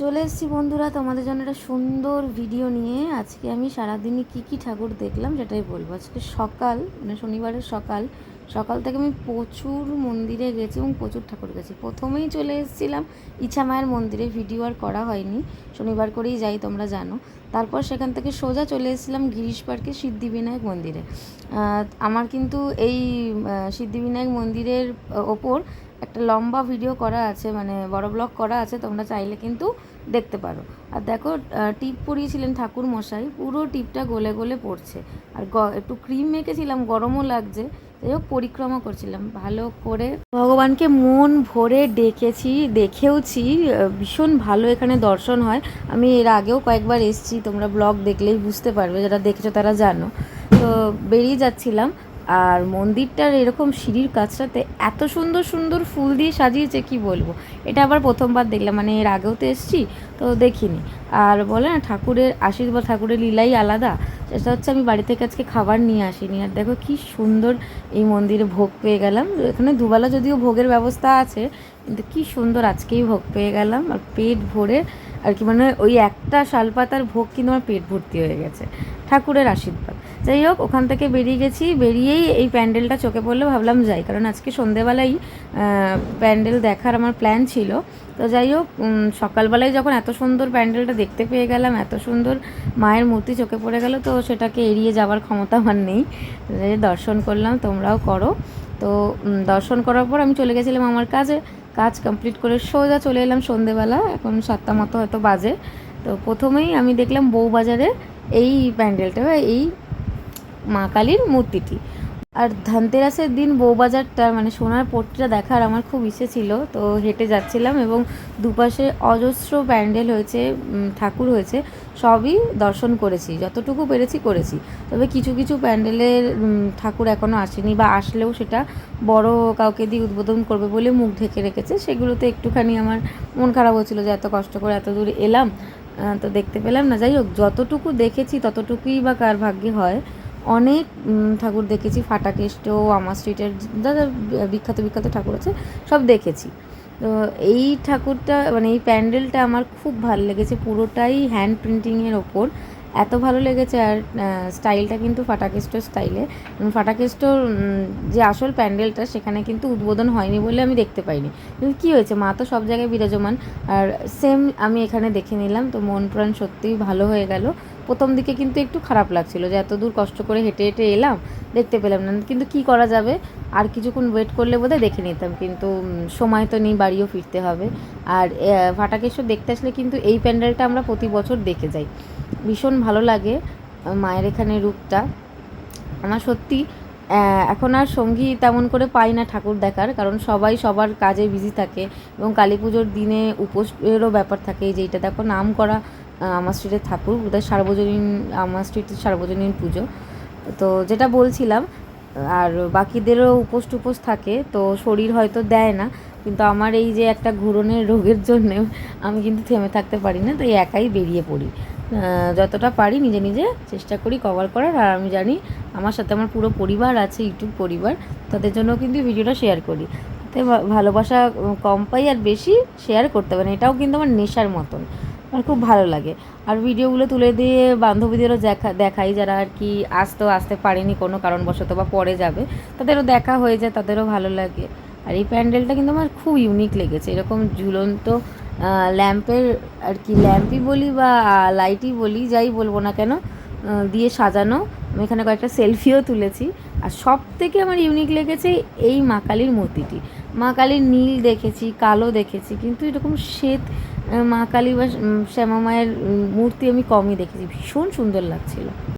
চলে এসেছি বন্ধুরা, তোমাদের জন্য একটা সুন্দর ভিডিও নিয়ে। আজকে আমি সারাদিনই কি কি ঠাকুর দেখলাম সেটাই বলব। আজকে সকাল মানে শনিবারের সকাল সকাল থেকে আমি প্রচুর মন্দিরে গেছি এবং প্রচুর ঠাকুর গেছি। প্রথমেই চলে এসেছিলাম ইছা মায়ের মন্দিরে, ভিডিও আর করা হয়নি। শনিবার করেই যাই, তোমরা জানো। তারপর সেখান থেকে সোজা চলে এসেছিলাম গিরিশ পার্কে সিদ্ধিবিনায়ক মন্দিরে। আমার কিন্তু এই সিদ্ধিবিনায়ক মন্দিরের ওপর একটা লম্বা ভিডিও করা আছে মানে বড় ব্লগ করা আছে, তোমরা চাইলে কিন্তু দেখতে পারো। আর দেখো টিপ পরিয়েছিলেন ঠাকুর মশাই, পুরো টিপটা গলে গলে পড়ছে। আর একটু ক্রিম মেখেছিলাম, গরমও লাগছে, যাই হোক পরিক্রমা করছিলাম, ভালো করে। ভগবানকে মন ভরে ডেকেছি, দেখেওছি ভীষণ ভালো এখানে দর্শন হয়। আমি এর আগেও কয়েকবার এসেছি, তোমরা ব্লগ দেখলেই বুঝতে পারবে, যারা দেখেছ তারা জানো। তো বেরিয়ে যাচ্ছিলাম আর মন্দিরটার এরকম সিঁড়ির কাছটাতে এত সুন্দর সুন্দর ফুল দিয়ে সাজিয়েছে, কি বলব? এটা আবার প্রথমবার দেখলাম মানে এর আগেও তো এসেছি, তো দেখিনি। আর বলে না, ঠাকুরের আশীর্বাদ, ঠাকুরের লীলাই আলাদা। সেটা হচ্ছে আমি বাড়ি থেকে আজকে খাবার নিয়ে আসিনি। আর দেখো কি সুন্দর এই মন্দিরে ভোগ পেয়ে গেলাম। এখানে দুবেলা যদিও ভোগের ব্যবস্থা আছে, কিন্তু কি সুন্দর আজকেই ভোগ পেয়ে গেলাম। আর পেট ভরে, আর কি মানে ওই একটা শালপাতার ভোগ কিন্তু আমার পেট ভর্তি হয়ে গেছে। ঠাকুরের আশীর্বাদ। যাই হোক, ওখান থেকে বেরিয়ে গেছি। বেরিয়েই এই প্যান্ডেলটা চোখে পড়লে ভাবলাম যাই, কারণ আজকে সন্ধেবেলাই প্যান্ডেল দেখার আমার প্ল্যান ছিল। তো যাই হোক সকালবেলায় যখন এত সুন্দর প্যান্ডেলটা দেখতে পেয়ে গেলাম, এত সুন্দর মায়ের মূর্তি চোখে পড়ে গেল, তো সেটাকে এড়িয়ে যাওয়ার ক্ষমতা আমার নেই। দর্শন করলাম, তোমরাও করো। তো দর্শন করার পর আমি চলে গেছিলাম আমার কাজে। কাজ কমপ্লিট করে সোজা চলে এলাম সন্ধেবেলা, এখন সাতটা মতো হয়তো বাজে। তো প্রথমেই আমি দেখলাম বউবাজারে এই প্যান্ডেলটা এই মা কালীর মূর্তিটি। আর ধনতেরাসের দিন বউবাজারটা মানে সোনার পট্টিটা দেখার আমার খুব ইচ্ছে ছিল, তো হেঁটে যাচ্ছিলাম এবং দুপাশে অজস্র প্যান্ডেল হয়েছে ঠাকুর হয়েছে, সবই দর্শন করেছি, যতটুকু পেরেছি করেছি। তবে কিছু কিছু প্যান্ডেলের ঠাকুর এখনও আসেনি বা আসলেও সেটা বড় কাউকে দিয়ে উদ্বোধন করবে বলে মুখ ঢেকে রেখেছে, সেগুলোতে একটুখানি আমার মন খারাপ হচ্ছিল যে এত কষ্ট করে এত দূর এলাম তো দেখতে পেলাম না। যাই হোক, যতটুকু দেখেছি ততটুকুই বা কার ভাগ্যে হয়। অনেক ঠাকুর দেখেছি, ফাটাকেষ্ট, আমার স্ট্রিটের যা বিখ্যাত বিখ্যাত ঠাকুর আছে, সব দেখেছি। তো এই ঠাকুরটা মানে এই প্যান্ডেলটা আমার খুব ভালো লেগেছে, পুরোটাই হ্যান্ড প্রিন্টিংয়ের ওপর। এত ভালো লেগেছে আর স্টাইলটা কিন্তু ফাটাকেস্টোর স্টাইলে ফাটাকেস্টোর যে আসল প্যান্ডেলটা, সেখানে কিন্তু উদ্বোধন হয়নি বলে আমি দেখতে পাইনি। কিন্তু কী হয়েছে, মা তো সব জায়গায় বিরাজমান। আর সেম আমি এখানে দেখে নিলাম, তো মন প্রাণ সত্যিই ভালো হয়ে গেল। প্রথম দিকে কিন্তু একটু খারাপ লাগছিল যে এত দূর কষ্ট করে হেঁটে হেঁটে এলাম, দেখতে পেলাম না। কিন্তু কি করা যাবে? আর কিছুক্ষণ ওয়েট করলে বোধহয় দেখে নিতাম, কিন্তু সময় তো নেই, বাড়িও ফিরতে হবে। আর ফাটাকেশ্বর দেখতে আসলে কিন্তু এই প্যান্ডেলটা আমরা প্রতি বছর দেখে যাই। ভীষণ ভালো লাগে মায়ের এখানে রূপটা। আমার সত্যি এখন আর সঙ্গী তেমন করে পাই না ঠাকুর দেখার, কারণ সবাই সবার কাজে বিজি থাকে এবং কালী পুজোর দিনে উপোসেরও ব্যাপার থাকে যেটা দেখো, নাম করা আমার স্ট্রিটের ঠাকুর, বোধহয় সার্বজনীন, আমার স্ট্রিটের সার্বজনীন পুজো। তো যেটা বলছিলাম, আর বাকিদেরও উপোস টুপোস থাকে, তো শরীর হয়তো দেয় না, কিন্তু আমার এই যে একটা ঘুরনের রোগের জন্য আমি কিন্তু থেমে থাকতে পারি না, তাই একাই বেরিয়ে পড়ি। যতটা পারি নিজে নিজে চেষ্টা করি কভার করার, আর আমি জানি আমার সাথে আমার পুরো পরিবার আছে, ইউটিউব পরিবার, তাদের জন্য কিন্তু ভিডিওটা শেয়ার করি। তাই ভালোবাসা কম পাই আর বেশি শেয়ার করতে পারি এটাও কিন্তু আমার নেশার মতন। আমার খুব ভালো লাগে। আর ভিডিওগুলো তুলে দিয়ে বান্ধবীদেরও দেখা, দেখাই যারা আর কি আসতেও আসতে পারেনি কোনো কারণবশত বা পরে যাবে, তাদেরও দেখা হয়ে যায়, তাদেরও ভালো লাগে। আর এই প্যান্ডেলটা কিন্তু আমার খুব ইউনিক লেগেছে। এরকম ঝুলন্ত ল্যাম্পের আর কি, ল্যাম্পই বলি বা লাইটই বলি, যাই বলব না কেন দিয়ে সাজানো। আমি এখানে কয়েকটা সেলফিও তুলেছি। আর সব থেকে আমার ইউনিক লেগেছে এই মা কালীর মূর্তিটি। মা কালীর নীল দেখেছি, কালো দেখেছি, কিন্তু এরকম শ্বেত মা কালী বা শ্যামা মায়ের মূর্তি আমি কমই দেখেছি। ভীষণ সুন্দর লাগছিল।